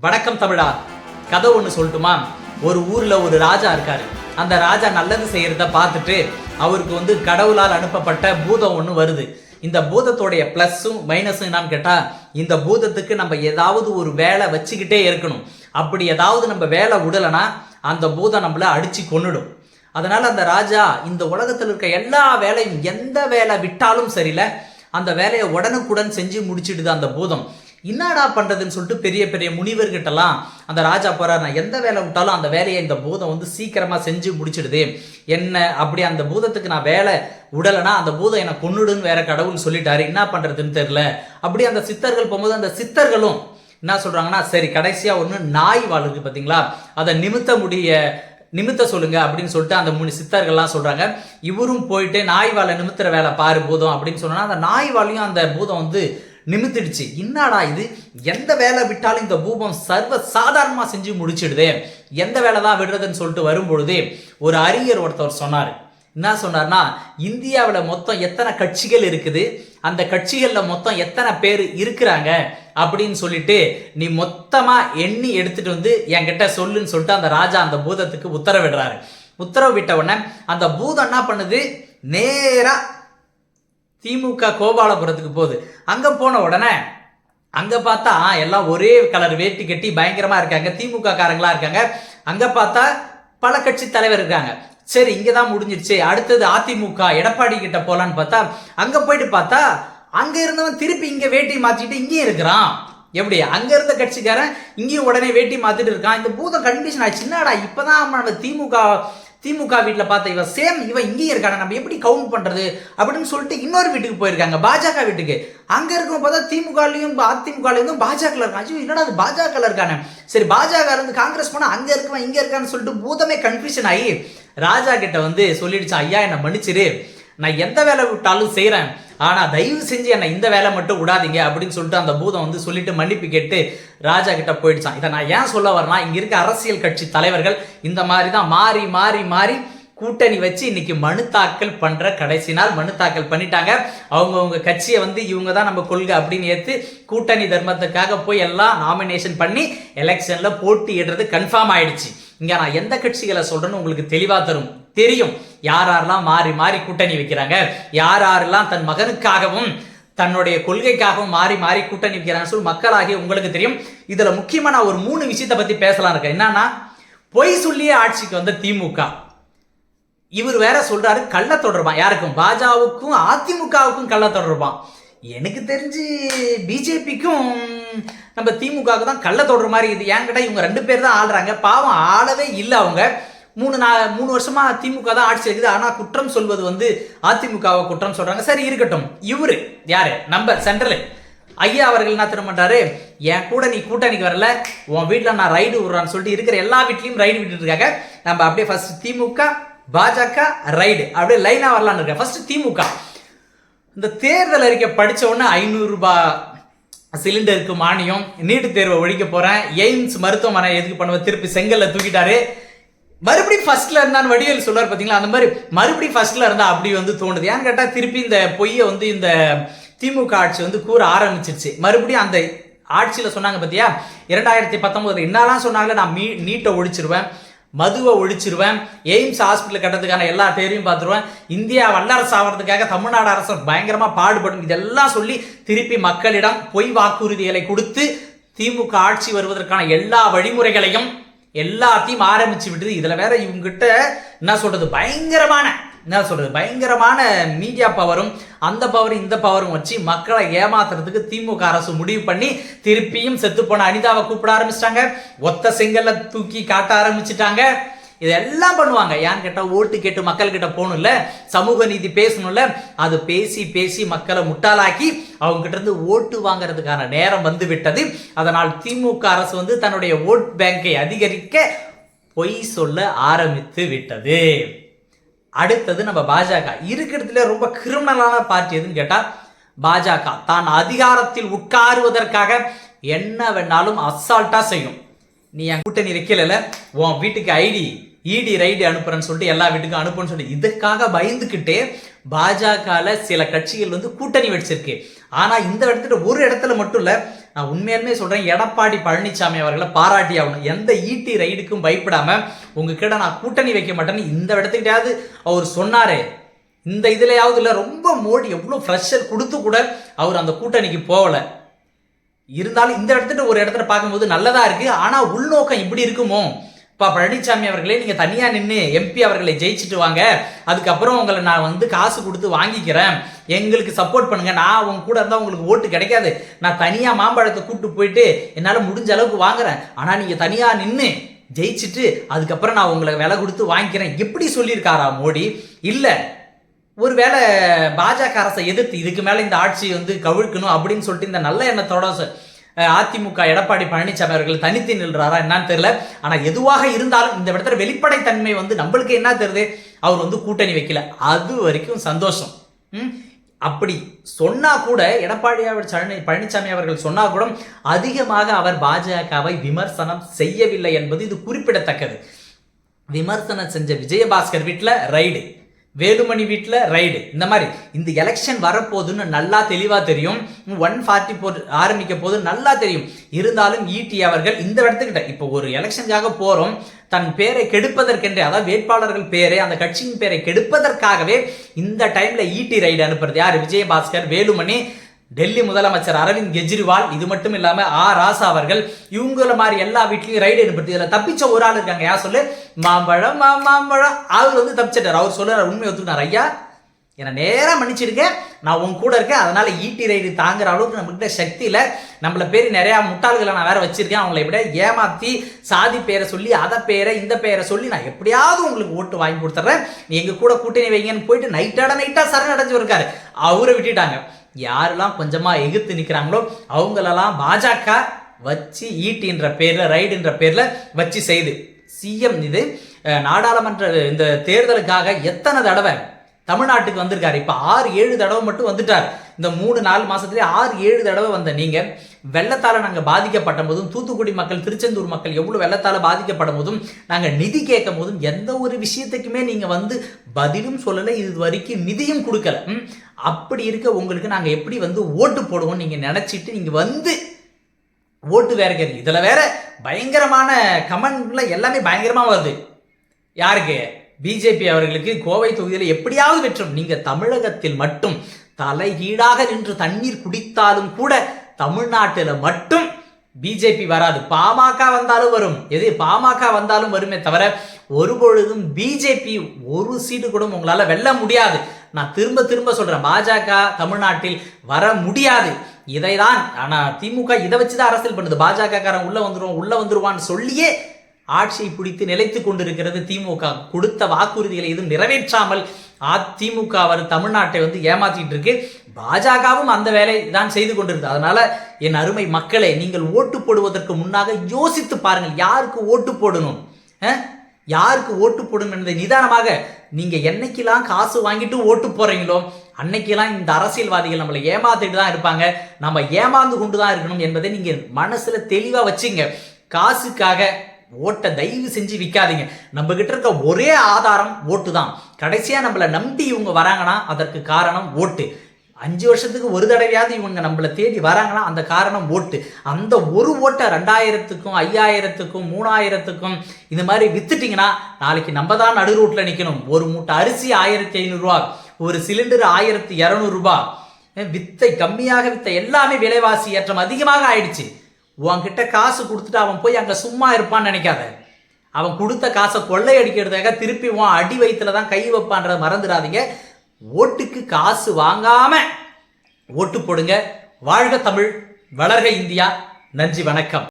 வணக்கம் தமிழா. கதை ஒன்று சொல்லட்டுமா? ஒரு ஊரில் ஒரு ராஜா இருக்காரு. அந்த ராஜா நல்லது செய்கிறத பார்த்துட்டு அவருக்கு வந்து கடவுளால் அனுப்பப்பட்ட பூதம் ஒன்று வருது. இந்த பூதத்தோடைய ப்ளஸ்ஸும் மைனஸும் என்னான்னு கேட்டால் இந்த பூதத்துக்கு நம்ம ஏதாவது ஒரு வேலை வச்சுக்கிட்டே இருக்கணும். அப்படி ஏதாவது நம்ம வேலை விடலைன்னா அந்த பூதம் நம்மளை அடித்து கொன்னுடும். அதனால் அந்த ராஜா இந்த உலகத்தில் இருக்க எல்லா வேலையும் எந்த வேலை விட்டாலும் சரியில்லை. அந்த வேலையை உடனுக்குடன் செஞ்சு முடிச்சிடுது அந்த பூதம். என்னடா பண்ணுறதுன்னு சொல்லிட்டு பெரிய பெரிய முனிவர்கிட்டலாம் அந்த ராஜா போகிறார் நான் எந்த வேலை விட்டாலும் அந்த வேலையை இந்த பூதம் வந்து சீக்கிரமாக செஞ்சு முடிச்சிடுது. என்ன அப்படி அந்த பூதத்துக்கு நான் வேலை உடலைனா அந்த பூதம் என்னை கொன்னுடுன்னு வேற கடவுள் சொல்லிட்டாரு. என்ன பண்ணுறதுன்னு தெரில அப்படி அந்த சித்தர்கள் போகும்போது அந்த சித்தர்களும் என்ன சொல்கிறாங்கன்னா சரி கடைசியாக ஒன்று நாய் வாழ் பார்த்தீங்களா அதை நிமித்த முடிய நிமித்த சொல்லுங்க அப்படின்னு சொல்லிட்டு அந்த மூணு சித்தர்கள்லாம் சொல்கிறாங்க இவரும் போயிட்டு நாய் வாழை நிமித்துற வேலை பாரு பூதம் அப்படின்னு சொன்னோன்னா அந்த நாய் வாழையும் அந்த பூதம் வந்து நிமித்திடுச்சு என்னடா இது? எந்த வேலை விட்டாலும் இந்த பூபம் சர்வ சாதாரணமா செஞ்சு முடிச்சிடுதே. எந்த வேலை தான் விடுறதுன்னு சொல்லிட்டு வரும்பொழுது ஒரு அறிஞர் ஒருத்தவர் சொன்னார். என்ன சொன்னார்னா இந்தியாவில் மொத்தம் எத்தனை கட்சிகள் இருக்குது? அந்த கட்சிகளில் மொத்தம் எத்தனை பேர் இருக்கிறாங்க? அப்படின்னு சொல்லிட்டு நீ மொத்தமாக எண்ணி எடுத்துட்டு வந்து என்கிட்ட சொல்லுன்னு சொல்லிட்டு அந்த ராஜா அந்த பூதத்துக்கு உத்தரவிடுறாரு. உத்தரவு விட்ட உடனே அந்த பூதம் என்ன பண்ணுது? நேராக திமுக கோபாலபுரத்துக்கு போகுது. அங்கே போன உடனே அங்கே பார்த்தா எல்லாம் ஒரே கலர் வேட்டி கட்டி பயங்கரமாக இருக்காங்க. திமுக காரங்களாக இருக்காங்க. அங்கே பார்த்தா பல கட்சி தலைவர் இருக்காங்க. சரி இங்கே தான் முடிஞ்சிருச்சு. அடுத்தது அதிமுக எடப்பாடி கிட்ட போகலான்னு பார்த்தா அங்கே போயிட்டு பார்த்தா அங்கே இருந்தவன் திருப்பி இங்கே வேட்டி மாற்றிட்டு இங்கேயும் இருக்கிறான். எப்படி? அங்க இருந்த கட்சிக்காரன் இங்கேயும் உடனே வேட்டி மாத்திட்டு இருக்கான். இந்த பூதம் கண்டிஷன் ஆச்சு என்னடா இப்பதான் நம்ம திமுக திமுக வீட்டில் பார்த்த இவன் சேம் இவன் இங்கேயே இருக்கான? நம்ம எப்படி கவுண்ட் பண்ணுறது அப்படின்னு சொல்லிட்டு இன்னொரு வீட்டுக்கு போயிருக்காங்க பாஜக வீட்டுக்கு. அங்கே இருக்கும் பார்த்தா திமுகலையும் அதிமுகலையும் பாஜக இருக்கான் ஐயோ என்னடா அது பாஜக இருக்கானே. சரி பாஜக இருந்து காங்கிரஸ் போனால் அங்கே இருக்கவன் இங்கே இருக்கான்னு சொல்லிட்டு பூதமே கன்ஃபியூஷன் ஆகி ராஜா கிட்ட வந்து சொல்லிடுச்சான் ஐயா என்னை மன்னிச்சிரு. நான் எந்த வேலை விட்டாலும் செய்கிறேன் ஆனால் தயவு செஞ்சு என்னை இந்த வேலை மட்டும் விடாதீங்க அப்படின்னு சொல்லிட்டு அந்த பூதம் வந்து சொல்லிட்டு மன்னிப்பு கேட்டு ராஜா கிட்ட போயிடுச்சான். இதை நான் ஏன் சொல்ல வரேன்னா இங்கே இருக்க அரசியல் கட்சி தலைவர்கள் இந்த மாதிரி தான் மாறி மாறி மாறி கூட்டணி வச்சு இன்னைக்கு மனு தாக்கல் பண்ற கடைசி நாள் மனு தாக்கல் பண்ணிட்டாங்க. அவங்கவுங்க கட்சியை வந்து இவங்க தான் நம்ம கொள்கை அப்படின்னு ஏற்று கூட்டணி தர்மத்துக்காக போய் எல்லாம் நாமினேஷன் பண்ணி எலெக்ஷன்ல போட்டியிடுறது கன்ஃபார்ம் ஆயிடுச்சு. இங்க நான் எந்த கட்சிகளை சொல்றேன்னு உங்களுக்கு தெளிவா தரும். தெரியும். யார் யாரெல்லாம் மாறி மாறி கூட்டணி வைக்கிறாங்க யார் யாரெல்லாம் தன் மகனுக்காகவும் தன்னுடைய கொள்கைக்காகவும் மாறி மாறி கூட்டணி வைக்கிறாங்கன்னு சொல்லி மக்களாகிய உங்களுக்கு தெரியும். இதுல முக்கியமா நான் ஒரு மூணு விஷயத்தை பத்தி பேசலாம் இருக்கேன். என்னன்னா பொய் சொல்லியே ஆட்சிக்கு வந்த திமுக. இவர் வேற சொல்றாரு கள்ள தொடர்பான். யாருக்கும்? பாஜகவுக்கும் அதிமுகவுக்கும் கள்ள தொடர்பான். எனக்கு தெரிஞ்சு பிஜேபிக்கும் நம்ம திமுகவுக்கு தான் கள்ள தொடர் மாதிரி இது. ஏன் கேட்டால் இவங்க ரெண்டு பேர் தான் ஆளுறாங்க. பாவம் ஆளவே இல்லை அவங்க. மூணு நா மூணு வருஷமா திமுக தான் ஆட்சி இருக்குது. ஆனால் குற்றம் சொல்வது வந்து அதிமுகவை குற்றம் சொல்றாங்க. சரி இருக்கட்டும். இவரு யாரு? நம்ம சென்ட்ரல் ஐயா அவர்கள் என்ன திரும்ப பண்றாரு? என் கூட நீ கூட்டணிக்கு வரல. உன் வீட்டில் நான் ரைடு விடுறான்னு சொல்லிட்டு இருக்கிற எல்லா வீட்லையும் ரைடு விட்டுட்டு இருக்காங்க. நம்ம அப்படியே ஃபர்ஸ்ட் திமுக பாஜக ரைடு அப்படியே லைனா வரலான்னு இருக்கேன். ஃபர்ஸ்ட் திமுக. இந்த தேர்தல் அறிக்கை படித்த உடனே ஐநூறுரூபா சிலிண்டருக்கு மானியம் நீட்டு தேர்வை ஒழிக்க போகிறேன் எய்ம்ஸ் மருத்துவமனை எதுக்கு பண்ணுவேன் திருப்பி செங்கல்ல தூக்கிட்டாரு. மறுபடியும் ஃபர்ஸ்ட்ல இருந்தான்னு வடிவேல் சொல்றாரு பார்த்தீங்களா அந்த மாதிரி மறுபடியும் ஃபர்ஸ்ட்ல இருந்தா அப்படி வந்து தோணுது. ஏன்னு கேட்டால் திருப்பி இந்த பொய்யை வந்து இந்த திமுக ஆட்சி வந்து கூற ஆரம்பிச்சிருச்சு. மறுபடியும் அந்த ஆட்சியில் சொன்னாங்க பார்த்தியா இரண்டாயிரத்தி பத்தொம்போதில் என்னெல்லாம் சொன்னாங்களே நான் மீ நீட்டை ஒழிச்சிருவேன். மதுவை ஒழிச்சிருவேன். எய்ம்ஸ் ஹாஸ்பிட்டல் கட்டுறதுக்கான எல்லா பேரையும் பார்த்துருவேன். இந்தியா வல்லரசு ஆகிறதுக்காக தமிழ்நாடு அரசு பயங்கரமாக பாடுபடும். இதெல்லாம் சொல்லி திருப்பி மக்களிடம் பொய் வாக்குறுதிகளை கொடுத்து திமுக ஆட்சி வருவதற்கான எல்லா வழிமுறைகளையும் எல்லாத்தையும் ஆரம்பிச்சு விட்டுது. இதில் வேற இவங்ககிட்ட என்ன சொல்றது? பயங்கரமான என்ன சொல்றது? பயங்கரமான மீடியா பவரும் அந்த பவரும் இந்த பவரும் வச்சு மக்களை ஏமாத்துறதுக்கு திமுக அரசு முடிவு பண்ணி திருப்பியும் செத்து போன அனிதாவை கூப்பிட ஆரம்பிச்சிட்டாங்க. ஒத்த செங்கல்ல தூக்கி காட்ட ஆரம்பிச்சிட்டாங்க. இதெல்லாம் பண்ணுவாங்க. ஏன்னு கேட்டால் ஓட்டு கேட்டு மக்கள் கிட்ட போகணும்ல? சமூக நீதி பேசணும்ல? அது பேசி பேசி மக்களை முட்டாளாக்கி அவங்ககிட்ட இருந்து ஓட்டு வாங்குறதுக்கான நேரம் வந்து விட்டது. அதனால் திமுக அரசு வந்து தன்னுடைய ஓட் பேங்கை அதிகரிக்க பொய் சொல்ல ஆரம்பித்து விட்டது. அடுத்தது நம்ம பாஜக. இருக்கிறதுல ரொம்ப கிரிமினலான பார்ட்டி எதுன்னு கேட்டால் பாஜக. தான் அதிகாரத்தில் உட்காருவதற்காக என்ன வேணாலும் அசால்ட்டாக செய்யும். நீ என் கூட்டணி வைக்கல உன் வீட்டுக்கு ஐடி இடி ரைடு அனுப்புறேன்னு சொல்லிட்டு எல்லா வீட்டுக்கும் அனுப்புன்னு சொல்லி இதுக்காக பயந்துக்கிட்டே பாஜகவில் சில கட்சிகள் வந்து கூட்டணி வச்சிருக்கு ஆனால் இந்த இடத்துல ஒரு இடத்துல மட்டும் இல்லை நான் உண்மையாலுமே சொல்கிறேன் எடப்பாடி பழனிசாமி அவர்களை பாராட்டி ஆகணும். எந்த ஈட்டி ரைடுக்கும் பயப்படாமல் உங்ககிட்ட நான் கூட்டணி வைக்க மாட்டேன்னு இந்த இடத்துக்கிட்டாவது அவர் சொன்னாரே. இந்த இதுலையாவது இல்லை ரொம்ப மோடி எவ்வளோ ஃப்ரெஷர் கொடுத்து கூட அவர் அந்த கூட்டணிக்கு போகலை. இருந்தாலும் இந்த இடத்துல ஒரு இடத்துல பார்க்கும்போது நல்லதாக இருக்குது ஆனால் உள்நோக்கம் இப்படி இருக்குமோ? பா பழனிசாமி அவர்களே நீங்கள் தனியாக நின்று எம்பி அவர்களை ஜெயிச்சுட்டு வாங்க. அதுக்கப்புறம் உங்களை நான் வந்து காசு கொடுத்து வாங்கிக்கிறேன். எங்களுக்கு சப்போர்ட் பண்ணுங்கள் நான் உங்க கூட இருந்தால் உங்களுக்கு ஓட்டு கிடைக்காது. நான் தனியாக மாம்பழத்தை கூப்பிட்டு போயிட்டு என்னால் முடிஞ்ச அளவுக்கு வாங்குறேன். ஆனால் நீங்கள் தனியாக நின்று ஜெயிச்சுட்டு அதுக்கப்புறம் நான் உங்களை விலை கொடுத்து வாங்கிக்கிறேன். எப்படி சொல்லியிருக்காரா மோடி? இல்லை ஒருவேளை பாஜக அரசை எதிர்த்து இதுக்கு மேலே இந்த ஆட்சி வந்து கவிழ்க்கணும் அப்படின்னு சொல்லிட்டு இந்த நல்ல எண்ணத்தோட அதிமுக எடப்பாடி பழனிசாமி அவர்கள் தனித்து நின்றாரா என்னன்னு தெரியல. ஆனால் எதுவாக இருந்தாலும் இந்த இடத்துல வெளிப்படைத்தன்மை வந்து நம்மளுக்கு என்ன தெரியுது அவர் வந்து கூட்டணி வைக்கல. அது வரைக்கும் சந்தோஷம். ம்? அப்படி சொன்னா கூட எடப்பாடி பழனிசாமி அவர்கள் சொன்னா கூட அதிகமாக அவர் பாஜகவை விமர்சனம் செய்யவில்லை என்பது இது குறிப்பிடத்தக்கது. விமர்சனம் செஞ்ச விஜயபாஸ்கர் வீட்டில் ரைடு. வேலுமணி வீட்டில் ரைடு இந்த மாதிரி. இந்த எலெக்ஷன் வரப்போகுதுன்னு நல்லா தெளிவாக தெரியும். ஒன் ஃபார்ட்டி போர் ஆரம்பிக்க போது நல்லா தெரியும். இருந்தாலும் ஈட்டி அவர்கள் இந்த இடத்துக்கிட்ட இப்போ ஒரு எலெக்ஷனுக்காக போகிறோம் தன் பேரை கெடுப்பதற்கென்றே அதாவது வேட்பாளர்கள் பேரை அந்த கட்சியின் பேரை கெடுப்பதற்காகவே இந்த டைமில் ஈட்டி ரைடு அனுப்புறது யார்? விஜயபாஸ்கர் வேலுமணி டெல்லி முதலமைச்சர் அரவிந்த் கெஜ்ரிவால் இது மட்டும் இல்லாம ஆ. ராசா அவர்கள் இவங்கள மாதிரி எல்லா வீட்லயும் ரைடு அனுப்புறது இதுல தப்பிச்ச ஒரு ஆள் இருக்காங்க. யார் சொல்லு? மாம்பழம் மா மாம்பழம். அவர் வந்து தப்பிச்சிட்டார். அவர் சொல்றாரு உண்மை ஒத்துக்கினார் ஐயா என்னை நேரா மன்னிச்சிருக்கேன் நான் உன் கூட இருக்கேன். அதனால ஈட்டி ரைடு தாங்குற அளவுக்கு நம்மகிட்ட சக்தி நம்மள பேர் நிறைய முட்டாள்களை நான் வேற வச்சிருக்கேன். அவங்களை எப்படியா ஏமாத்தி சாதி பேரை சொல்லி அதை பேரை இந்த பேரை சொல்லி நான் எப்படியாவது உங்களுக்கு ஓட்டு வாங்கி கொடுத்துட்றேன். நீ எங்க கூட கூட்டணி வைங்கன்னு போயிட்டு நைட்டாட நைட்டா சரணடைஞ்சு இருக்காரு. அவரை விட்டுட்டாங்க. யாரெல்லாம் கொஞ்சமா எகுத்து நிக்கிறாங்களோ அவங்களெல்லாம் பாஜக வச்சு ஈட்டின்ற பேர்ல ரைடுன்ற பேர்ல வச்சு செய்து. சிஎம் இது நாடாளுமன்ற இந்த தேர்தலுக்காக எத்தனை தடவை தமிழ்நாட்டுக்கு வந்திருக்காரு. இப்ப ஆறு ஏழு தடவை மட்டும் வந்துட்டார். இந்த மூணு நாலு மாதத்துலேயே ஆறு ஏழு தடவை வந்த நீங்க வெள்ளத்தால நாங்க பாதிக்கப்பட்ட போதும் தூத்துக்குடி மக்கள் திருச்செந்தூர் மக்கள் எவ்வளவு வெள்ளத்தால பாதிக்கப்படும் போதும் நாங்க நிதி கேட்கும் போதும் எந்த ஒரு விஷயத்துக்குமே நீங்க வந்து பதிலும் சொல்லலை இது வரைக்கும் நிதியும் கொடுக்கல. அப்படி இருக்க உங்களுக்கு நாங்க எப்படி வந்து ஓட்டு போடுவோம் நீங்க நினைச்சிட்டு நீங்க வந்து ஓட்டு வேற கேட்குறீங்க இதுல வேற பயங்கரமான கமெண்ட்ல எல்லாமே பயங்கரமா வருது. யாருக்கு? பிஜேபி அவர்களுக்கு கோவை தொகுதியில் எப்படியாவது வெற்றும். நீங்க தமிழகத்தில் மட்டும் தலைகீழாக நின்று தண்ணீர் குடித்தாலும் கூட தமிழ்நாட்டில் மட்டும் பிஜேபி வராது. பாமக வந்தாலும் வரும். எது? பாமக வந்தாலும் வருமே தவிர ஒரு பொழுதும் பிஜேபி ஒரு சீட்டு கூட உங்களால வெல்ல முடியாது. நான் திரும்ப திரும்ப சொல்றேன். பாஜக தமிழ்நாட்டில் வர முடியாது. இதைதான் ஆனா திமுக இதை வச்சுதான் அரசியல் பண்ணுது. பாஜக காரன் உள்ள வந்துருவான் உள்ள வந்துருவான்னு சொல்லியே ஆட்சியை பிடித்து நிலைத்து கொண்டிருக்கிறது திமுக. கொடுத்த வாக்குறுதிகளை எதுவும் நிறைவேற்றாமல் அதிமுக அவர் தமிழ்நாட்டை வந்து ஏமாத்திட்டு இருக்கு. பாஜகவும் அந்த வேலை தான் செய்து கொண்டிருந்தது அதனால என் அருமை மக்களே நீங்கள் ஓட்டு போடுவதற்கு முன்னாக யோசித்து பாருங்கள் யாருக்கு ஓட்டு போடணும்? யாருக்கு ஓட்டு போடணும் என்பதை நிதானமாக நீங்க என்னைக்கெல்லாம் காசு வாங்கிட்டு ஓட்டு போறீங்களோ அன்னைக்கெல்லாம் இந்த அரசியல்வாதிகள் நம்மளை ஏமாத்திட்டு தான் இருப்பாங்க. நம்ம ஏமாந்து கொண்டு தான் இருக்கணும் என்பதை நீங்க மனசுல தெளிவா வச்சுங்க. காசுக்காக ஓட்டை தயவு செஞ்சு விற்காதீங்க நம்ம கிட்ட இருக்க ஒரே ஆதாரம் ஓட்டு தான் கடைசியாக நம்மளை நம்பி இவங்க வராங்கன்னா அதற்கு காரணம் ஓட்டு. அஞ்சு வருஷத்துக்கு ஒரு தடவையாவது இவங்க நம்மளை தேடி வராங்கன்னா அந்த காரணம் ஓட்டு. அந்த ஒரு ஓட்டை ரெண்டாயிரத்துக்கும் ஐயாயிரத்துக்கும் மூணாயிரத்துக்கும் இந்த மாதிரி வித்துட்டிங்கன்னா நாளைக்கு நம்ம தான் நடு ரூட்டில் நிற்கணும் ஒரு மூட்டை அரிசி ஆயிரத்தி ஐநூறுரூவா ஒரு சிலிண்டர் ஆயிரத்தி இரநூறுபா வித்தை கம்மியாக வித்த எல்லாமே விலைவாசி ஏற்றம் அதிகமாக ஆயிடுச்சு. உன்கிட்ட காசு கொடுத்துட்டு அவன் போய் அங்கே சும்மா இருப்பான்னு நினைக்காத. அவன் கொடுத்த காசை கொள்ளையடிக்கிறதுக்காக திருப்பி உன் அடி வயிற்றுல தான் கை வைப்பான்றதை மறந்துடாதீங்க. ஓட்டுக்கு காசு வாங்காமல் ஓட்டு போடுங்க. வாழ்க தமிழ் வளர்க இந்தியா. நன்றி வணக்கம்.